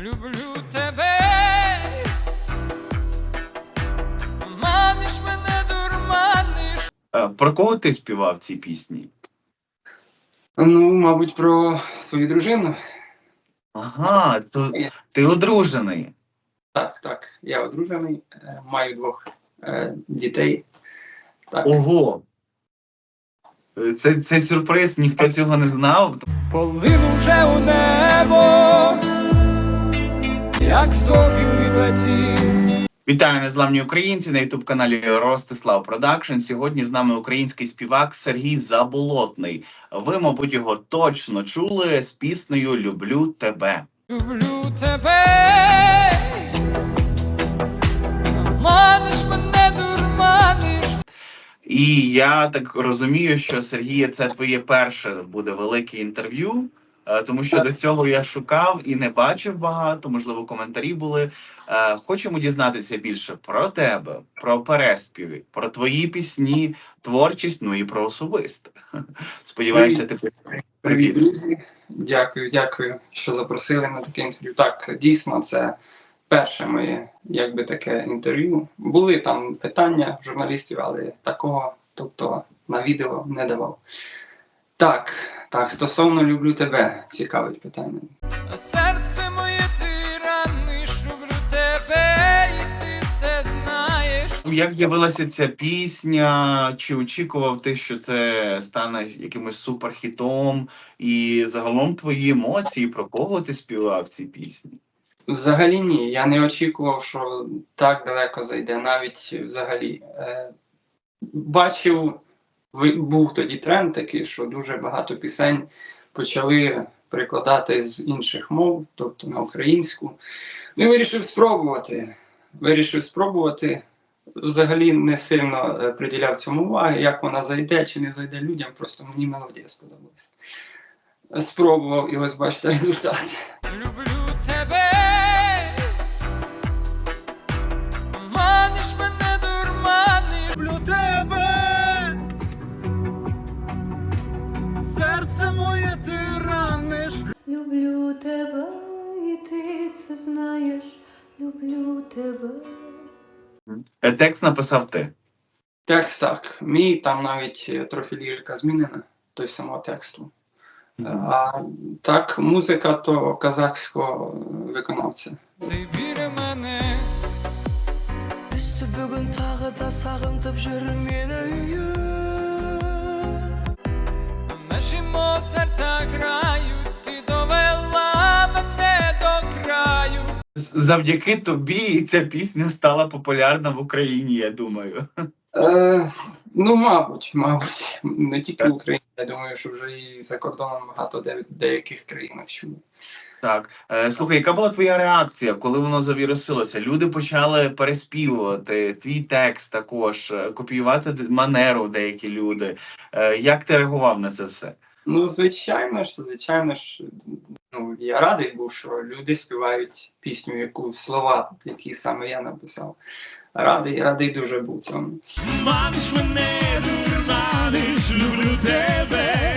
Люблю тебе, маниш мене, дурманиш. Е, Про кого ти співав ці пісні? Ну, мабуть, про свою дружину. Ага, то ти одружений. Так, так. Я одружений, е, маю двох е, дітей. Так. Ого. Це, це сюрприз, ніхто цього не знав. Полину вже у небо, як сокіл відлетів. Вітаю незламні українці на ютуб каналі Ростислав Продакшн. Сьогодні з нами український співак Сергій Заболотний. Ви, мабуть, його точно чули з піснею Люблю тебе. Люблю тебе, маниш мене, дурманиш. І я так розумію, що Сергія, це твоє перше буде велике інтерв'ю, тому що до цього я шукав і не бачив багато, можливо, коментарі були. Е, Хочемо дізнатися більше про тебе, про переспіви, про твої пісні, творчість, ну і про особисте. Сподіваюся, ти Привіт, Привіт. друзі. Дякую, дякую, що запросили на таке інтерв'ю. Так, дійсно, це перше моє, якби таке інтерв'ю. Були там питання журналістів, але такого, тобто на відео не давав. Так, так, стосовно люблю тебе, цікавить питання. Серце моє ти раниш, люблю тебе, і ти це знаєш. як з'явилася ця пісня? Чи очікував ти, що це стане якимось суперхітом? І загалом твої емоції про кого ти співав ці пісні? Взагалі ні. Я не очікував, що так далеко зайде. Навіть взагалі. Е, бачив, був тоді тренд такий, що дуже багато пісень почали перекладати з інших мов, тобто на українську. Ну і вирішив спробувати. Вирішив спробувати. Взагалі не сильно е, приділяв цьому уваги, як вона зайде чи не зайде людям, просто мені мелодія сподобалась. Спробував і ось бачите результат. Люблю тебе, тебе. Е, Текст написав ти. Так, так. Мій там навіть е, трохи лірика змінена, той самого тексту. А так, музика то казахського е, виконавця. Цей біре мене, Düştü bugün tағы да сағынтып жүр мені үйі наші мо серця грають, Завдяки тобі ця пісня стала популярна в Україні, я думаю. Е, ну, мабуть, мабуть, не тільки в Україні, я думаю, що вже і за кордоном багато де, деяких країнах чули. Так, Е, слухай, яка була твоя реакція, коли воно завірусилося? Люди почали переспівувати твій текст також, е, копіювати манеру деякі люди. Е, Як ти реагував на це все? Ну, звичайно ж, звичайно ж, ну, я радий був, що люди співають пісню, яку слова, які саме я написав. Радий, радий дуже був цьому. Маниш мене, дурманиш, люблю тебе.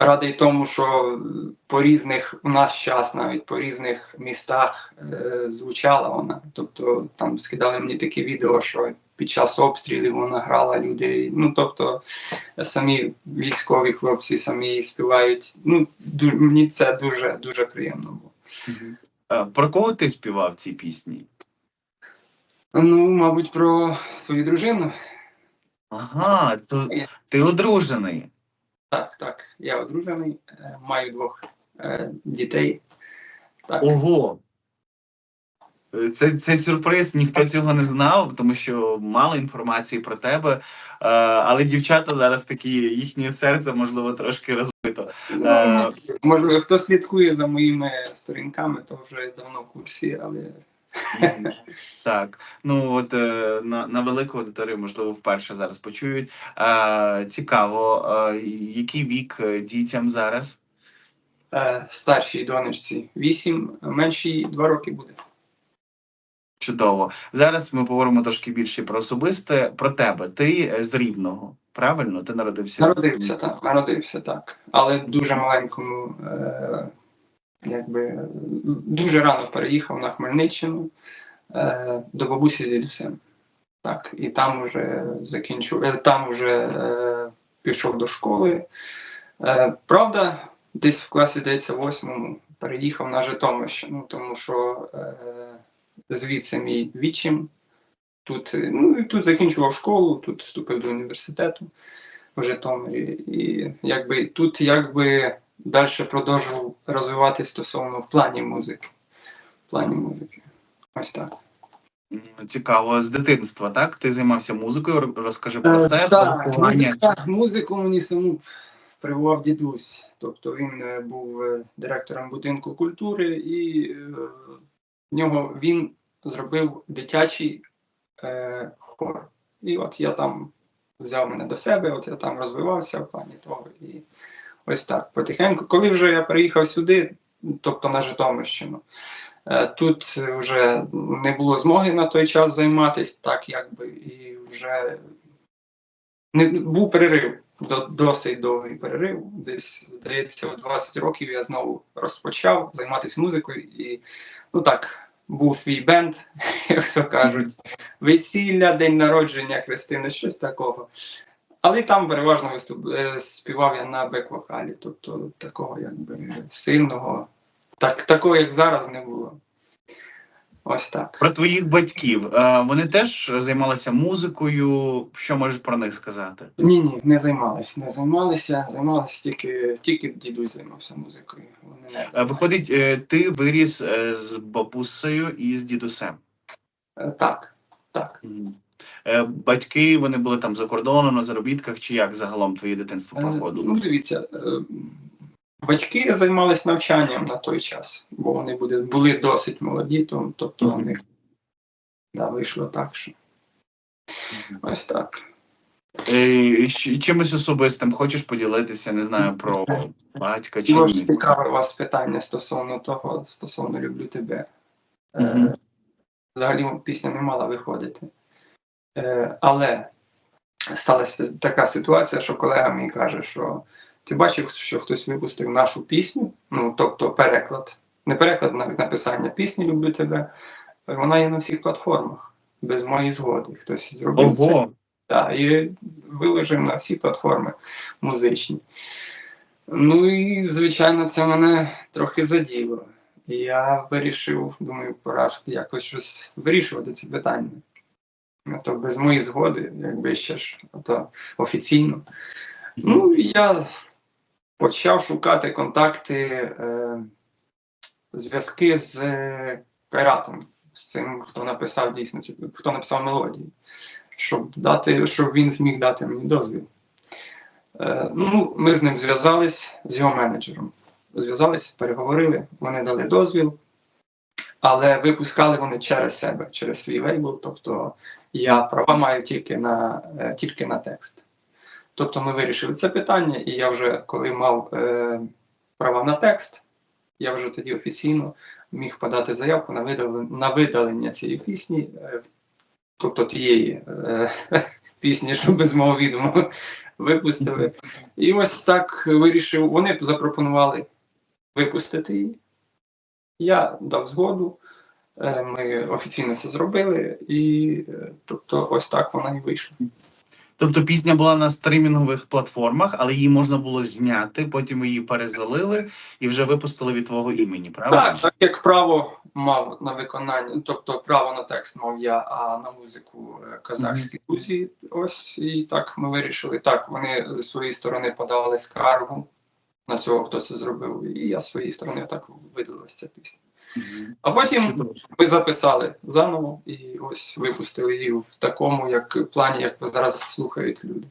Радий тому, що по різних у наш час, навіть по різних містах е, звучала вона. Тобто там скидали мені такі відео, що під час обстрілів вона грала люди. Ну тобто самі військові хлопці самі співають. Ну мені це дуже дуже приємно було. Е, Про кого ти співав ці пісні? Ну, мабуть, про свою дружину. Ага, то ти одружений. Так, так. Я одружений, е, маю двох е, дітей. Так. Ого. Це, це сюрприз, ніхто цього не знав, тому що мало інформації про тебе. Е, але дівчата зараз такі, їхнє серце, можливо, трошки розбито. Е, Можливо, хто слідкує за моїми сторінками, то вже давно в курсі, але Так, ну от е, на, на велику аудиторію, можливо, вперше зараз почують. Е, цікаво, е, який вік е, дітям зараз? е, старшій донечці 8, меншій 2 роки буде. Чудово. Зараз ми поговоримо трошки більше про особисте, про тебе. Ти е, з Рівного, правильно? Ти народився? Народився так, народився так. Але дуже маленькому е, якби дуже рано переїхав на Хмельниччину е, до бабусі з дідусем. Так, і там вже закінчив, е, там вже е, пішов до школи. Е, правда, десь в класі, здається, восьмому переїхав на Житомирщину, тому що е, звідси мій відчим. Тут, е, ну, і тут закінчував школу, тут вступив до університету в Житомирі. І якби тут якби далі продовжував розвиватися стосовно в плані музики. В плані музики. Ось так. Цікаво, з дитинства, так? Ти займався музикою, розкажи про це. Е, Так, музика, музику мені саму прививав дідусь. Тобто він е, був директором будинку культури, і е, в нього він зробив дитячий е, хор. І от я там взяв мене до себе, от я там розвивався в плані того. І ось так, потихеньку. Коли вже я приїхав сюди, тобто на Житомирщину, е, тут вже не було змоги на той час займатися, так якби, і вже не був перерив, досить довгий перерив. Десь, здається, у 20 років я знову розпочав займатися музикою і ну так, був свій бенд, як то кажуть, весілля, день народження Христини, щось такого. Але там переважно виступ, е, співав я на бек-вокалі, тобто такого якби сильного, так, такого, як зараз, не було. Ось так. Про твоїх батьків. Е, Вони теж займалися музикою. Що можеш про них сказати? Ні, ні, не займалися, не займалися, займалися тільки, тільки дідусь займався музикою. Вони не Е, Виходить, е, ти виріс з бабусею і з дідусем. Так, так. Батьки вони були там за кордоном на заробітках, чи як загалом твоє дитинство Е, Ну, дивіться, батьки займалися навчанням на той час, бо вони були, були досить молоді, то, тобто у них да, вийшло так, що ось так. Е, щ- Чимось особистим хочеш поділитися, не знаю, про батька чи Дуже цікаве у вас питання стосовно того, стосовно люблю тебе. Е, Мгм. Взагалі пісня не мала виходити. Е, але сталася така ситуація, що колега мій каже, що ти бачив, що хтось випустив нашу пісню, ну тобто переклад. Не переклад, навіть написання пісні Люблю тебе. Вона є на всіх платформах, без моєї згоди. Хтось зробив це. Ого, Так, і виложив на всі платформи музичні. Ну і, звичайно, це мене трохи заділо. І я вирішив, думаю, пора якось щось вирішувати ці питання. То без моєї згоди, якби ще ж, то офіційно. Ну, я почав шукати контакти, е, зв'язки з е, Кайратом, з цим, хто написав дійсно, хто написав мелодію щоб дати, щоб він зміг дати мені дозвіл. Е, ну, ми з ним зв'язались з його менеджером. Зв'язались, переговорили, вони дали дозвіл, але випускали вони через себе, через свій лейбл. Тобто я права маю тільки на, е, тільки на текст. Тобто ми вирішили це питання, і я вже коли мав е, права на текст, я вже тоді офіційно міг подати заявку на видалення, на видалення цієї пісні е, тобто тієї е, пісні, що без мого відома випустили. І ось так вирішив. Вони запропонували випустити її. Я дав згоду. е, Ми офіційно це зробили, і е, тобто ось так вона і вийшла. Тобто пісня була на стрімінгових платформах, але її можна було зняти, потім її перезалили і вже випустили від твого імені, правильно? Так, так як право мав на виконання, тобто право на текст мав я, а на музику е, казахські друзі. Ось і так ми вирішили. Так, вони зі своєї сторони подали скаргу на цього, хто це зробив, і я з своєї сторони так видалася ця пісня. А потім ми записали заново і ось випустили її в такому як плані, як зараз слухають люди.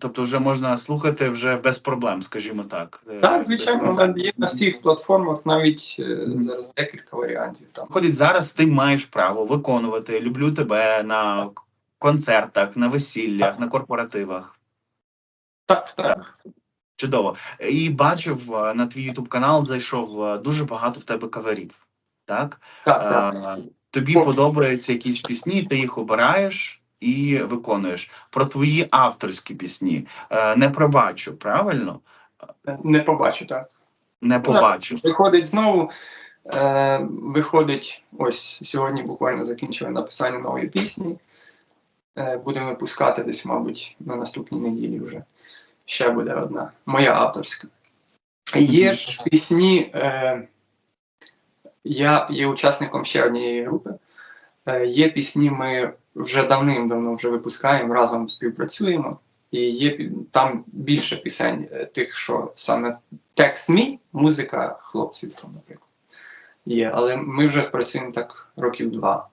Тобто вже можна слухати вже без проблем, скажімо так. Е, Так, звичайно, вона є на всіх платформах, навіть е, зараз декілька варіантів там. Виходить, зараз ти маєш право виконувати Люблю тебе на концертах, на весіллях, на корпоративах. Так, так. Чудово. І бачив е, на твій ютуб канал зайшов е, дуже багато в тебе каверів. Так? Так, так. Е, Тобі Поки. подобаються якісь пісні, ти їх обираєш і виконуєш. Про твої авторські пісні не пробачу, правильно? Не побачу, так. Не побачив. Виходить знову. Е, виходить, ось сьогодні буквально закінчили написання нової пісні. Е, будемо випускати десь, мабуть, на наступній неділі вже. Ще буде одна. Моя авторська. Є ж пісні. Е, я є учасником ще однієї групи. Е, є пісні, ми вже давним-давно вже випускаємо, разом співпрацюємо. І є там більше пісень, е, тих, що саме текст мій, музика хлопців, там, наприклад. Є, але ми вже працюємо так років два.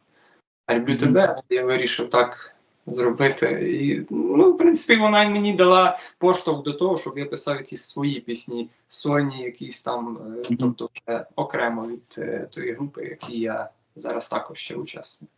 А люблю тебе, я вирішив так зробити. І, ну, в принципі, вона мені дала поштовх до того, щоб я писав якісь свої пісні, сольні, якісь там, е, тобто вже окремо від е, тої групи, якій я зараз також ще участвую.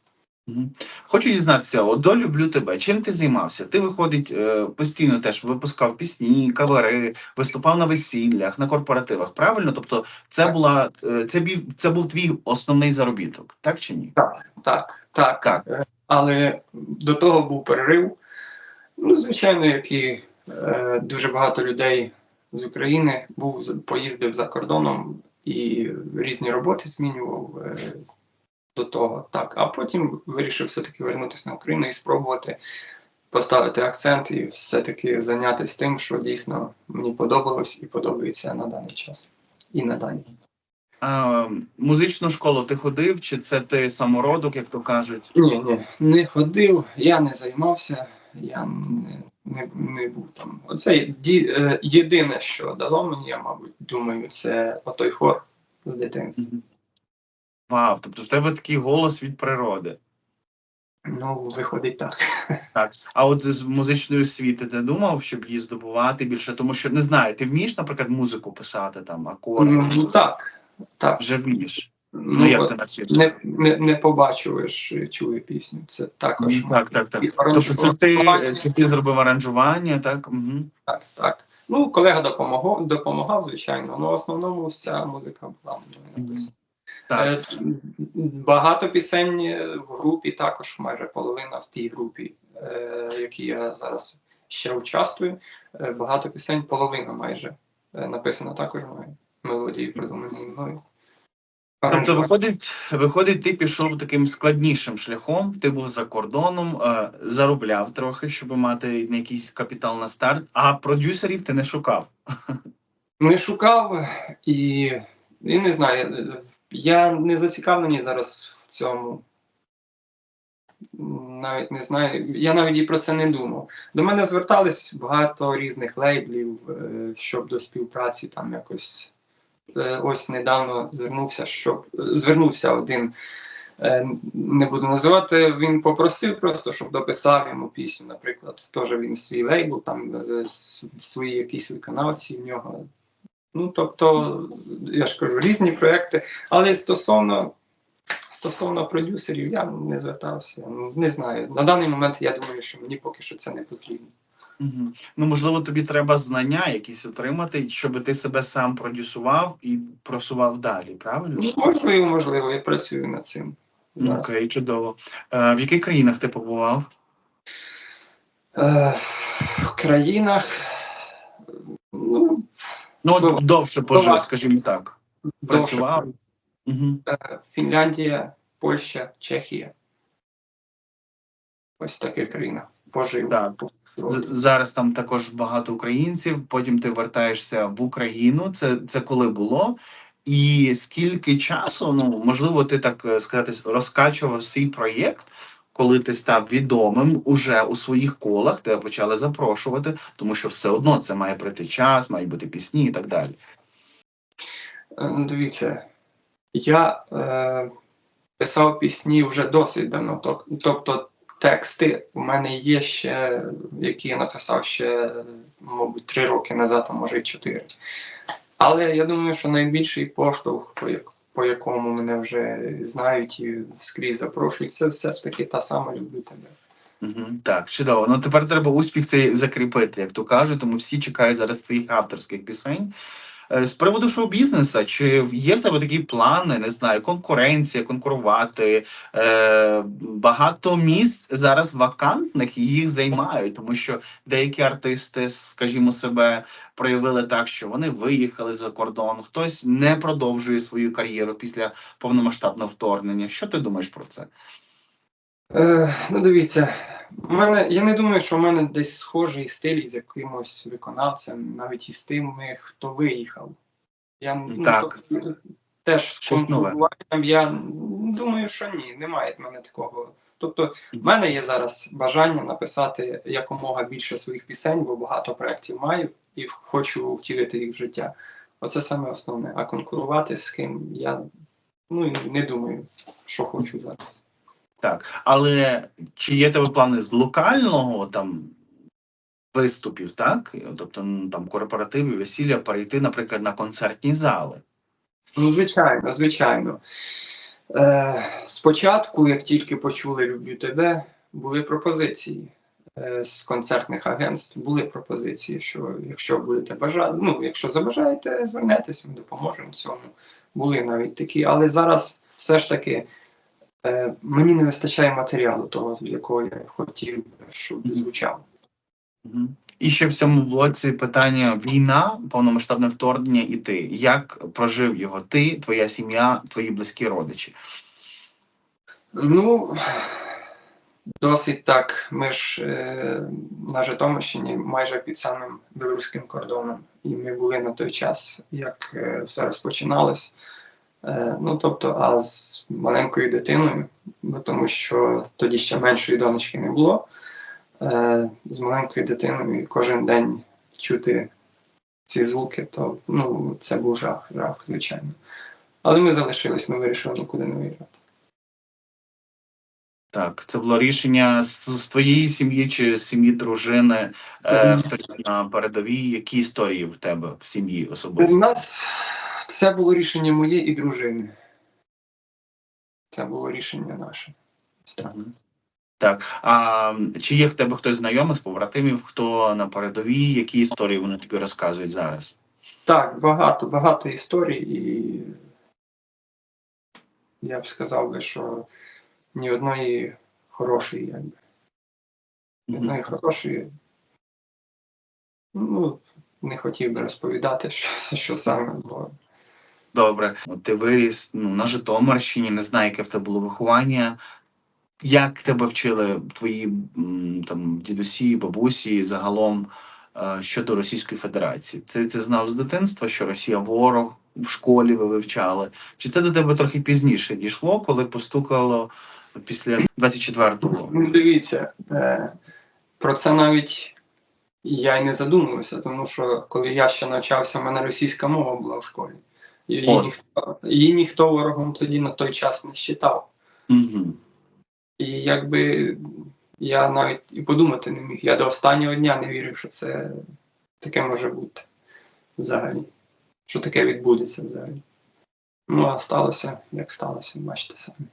Хочу дізнатися, от до люблю тебе. Чим ти займався? Ти виходить е, постійно теж випускав пісні, кавери, виступав на весіллях, на корпоративах. Правильно? Тобто, це була це бів це був твій основний заробіток, так чи ні? Так, так, так. Так. Але до того був перерив. Ну, звичайно, як і е, дуже багато людей з України був поїздив за кордоном і різні роботи змінював е, до того. Так, а потім вирішив все-таки вернутися на Україну і спробувати поставити акцент і все-таки зайнятися тим, що дійсно мені подобалось і подобається на даний час. І надалі. А, музичну школу ти ходив, чи це ти самородок, як то кажуть? Ні, ні, не ходив, я не займався, я не, не, не був там. Оце ді, е, єдине, що дало мені, я, мабуть, думаю, це отой хор з дитинства. Вау, тобто в тебе такий голос від природи. Ну, виходить так. Так. А от з музичної освіти ти думав, щоб її здобувати більше? Тому що не знаю, ти вмієш, наприклад, музику писати, там, акорди? Ну, так, так. Вже вмієш. Ну, Ну, як ти навчився? не, не, не побачуєш, чую пісню. Це також. Так, так, так. Тобто це ти, це ти зробив аранжування, так? Угу. Так, так. Ну, колега допомагав, допомагав, звичайно, але в основному вся музика була мною написана. Так. Е, Багато пісень е, в групі, також майже половина в тій групі, е, в якій я зараз ще участвую. Е, Багато пісень, половина майже е, написана також мною. Мелодії придумані мною. Тобто, виходить, виходить, ти пішов таким складнішим шляхом, ти був за кордоном, е, заробляв трохи, щоб мати якийсь капітал на старт, а продюсерів ти не шукав. Не шукав і, і не знаю. Я не зацікавлений зараз в цьому. Навіть не знаю. Я навіть і про це не думав. До мене звертались багато різних лейблів, е, щоб до співпраці там якось. Е, Ось недавно звернувся, щоб звернувся один. е, Не буду називати, він попросив просто, щоб дописав йому пісню. Наприклад, теж він свій лейбл, там е, свої якісь виконавці в нього Ну, тобто, я ж кажу, різні проекти, але стосовно, стосовно продюсерів я не звертався. Не знаю. На даний момент я думаю, що мені поки що це не потрібно. Угу. Ну, можливо, тобі треба знання якісь отримати, щоб ти себе сам продюсував і просував далі, правильно? Ну, можливо, можливо, я працюю над цим. зараз. Окей, чудово. Е, в яких країнах ти побував? Е, в країнах. Ну, Ну, от довше пожив, скажімо так. довше. Працював. Угу. Фінляндія, Польща, Чехія. Ось в таких країнах пожив. Так. Зараз там також багато українців. Потім ти вертаєшся в Україну. Це, це коли було? І скільки часу, ну можливо, ти так е, сказати, розкачував свій проєкт, коли ти став відомим уже у своїх колах, тебе почали запрошувати, тому що все одно це має прийти час, мають бути пісні і так далі. Е, ну, Дивіться, я е, писав пісні вже досить давно. Тобто тексти у мене є ще, які я написав ще, мабуть, три роки назад, а може й чотири. Але я думаю, що найбільший поштовх, по, як, по якому мене вже знають і скрізь запрошують, це все ж таки та сама люблю так, чудово. Ну тепер треба успіх цей закріпити, як то кажуть, тому всі чекають зараз твоїх авторських пісень. Е, З приводу шоу-бізнесу, чи є в тебе такі плани, не знаю, конкуренція, конкурувати? Е, багато місць зараз вакантних їх займають, тому що деякі артисти, скажімо, себе проявили так, що вони виїхали за кордон, хтось не продовжує свою кар'єру після повномасштабного вторгнення. Що ти думаєш про це? Е, ну, дивіться, у мене, я не думаю, що в мене десь схожий стиль з якимось виконавцем, навіть із тими, хто виїхав. Я ну, Так. тобто, теж з Щось конкуруванням я думаю, що ні, немає в мене такого. Тобто, в мене є зараз бажання написати якомога більше своїх пісень, бо багато проєктів маю і хочу втілити їх в життя. Оце саме основне. А конкурувати з ким я ну, не думаю, що хочу зараз. Так, але чи є тебе плани з локального там виступів, так? Тобто ну, там корпоративів, весілля, перейти, наприклад, на концертні зали? Ну, звичайно, звичайно. Е, спочатку, як тільки почули Люблю тебе, були пропозиції е, з концертних агентств. Були пропозиції, що якщо будете бажати, ну, якщо забажаєте, звернетеся, ми допоможемо цьому. Були навіть такі, але зараз все ж таки мені не вистачає матеріалу того, якого я хотів, щоб звучав. І ще в цьому блоці питання: війна, повномасштабне вторгнення і ти. Як прожив його ти, твоя сім'я, твої близькі родичі? Ну, досить так. Ми ж е, на Житомирщині майже під самим білоруським кордоном. І ми були на той час, як е, все розпочиналось. Е, ну, тобто, а з маленькою дитиною, тому що тоді ще меншої донечки не було. Е, з маленькою дитиною кожен день чути ці звуки, то ну, це був жах, жах, звичайно. Але ми залишились, ми вирішили нікуди не виїжджати. Так, це було рішення з, з твоєї сім'ї чи з сім'ї дружини, е, хтось на передовій. Які історії в тебе в сім'ї У особисто? нас це було рішення моє і дружини. Це було рішення наше. Так. Так, а чи є в тебе хтось знайомий з побратимів, хто на передовій, які історії вони тобі розказують зараз? так, багато, багато історій, і я б сказав би, що ні одної хорошої, якби. Ні одної хорошої. Ну, не хотів би розповідати, що, що саме, бо Добре, ти виріс ну, на Житомирщині, не знаю, яке в тебе було виховання. Як тебе вчили твої там дідусі, бабусі загалом е, щодо Російської Федерації? Ти це знав з дитинства, що Росія ворог в школі ви вивчали? Чи це до тебе трохи пізніше дійшло, коли постукало після 24-го? Ну, дивіться, е, про це навіть я й не задумувався, тому що коли я ще навчався, в мене російська мова була в школі. Її, ніхто, її ніхто ворогом тоді на той час не вважав. Угу. І якби я навіть і подумати не міг. Я до останнього дня не вірив, що це таке може бути взагалі. Що таке відбудеться взагалі. Ну, а сталося, як сталося, бачите самі.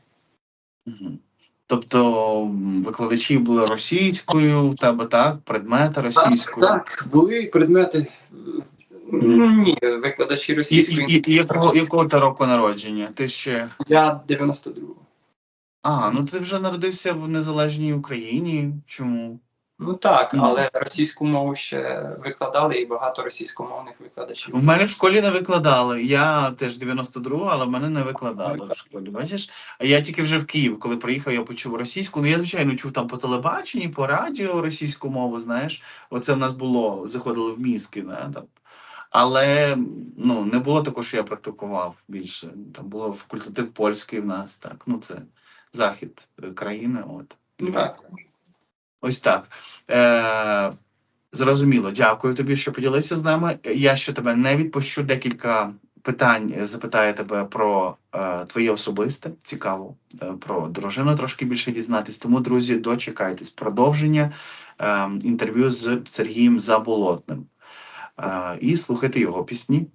Угу. Тобто викладачі були російською, в тебе так, предмети російською. Так, так, були предмети. Ну, ні, викладачі російської. і, і якого, якого ти року народження? Ти ще. Я 92-го. А, ну ти вже народився в незалежній Україні. Чому? Ну так, Ну. але російську мову ще викладали і багато російськомовних викладачів. В мене в школі не викладали. Я теж 92, але в мене не викладали в школі. Бачиш? А я тільки вже в Київ, коли приїхав, я почув російську. Ну я звичайно чув там по телебаченні, по радіо російську мову. Знаєш, оце в нас було, заходили в мізки, да, там. Але ну не було такого, що я практикував більше. Там було факультатив польський в нас. Так, ну це захід е, країни. От Ну так. Ось так. Е, зрозуміло, дякую тобі, що поділився з нами. Я ще тебе не відпущу. Декілька питань запитаю тебе про е, твоє особисте. Цікаво е, про дружину трошки більше дізнатись. Тому, друзі, дочекайтесь продовження е, інтерв'ю з Сергієм Заболотним і слухати його пісні.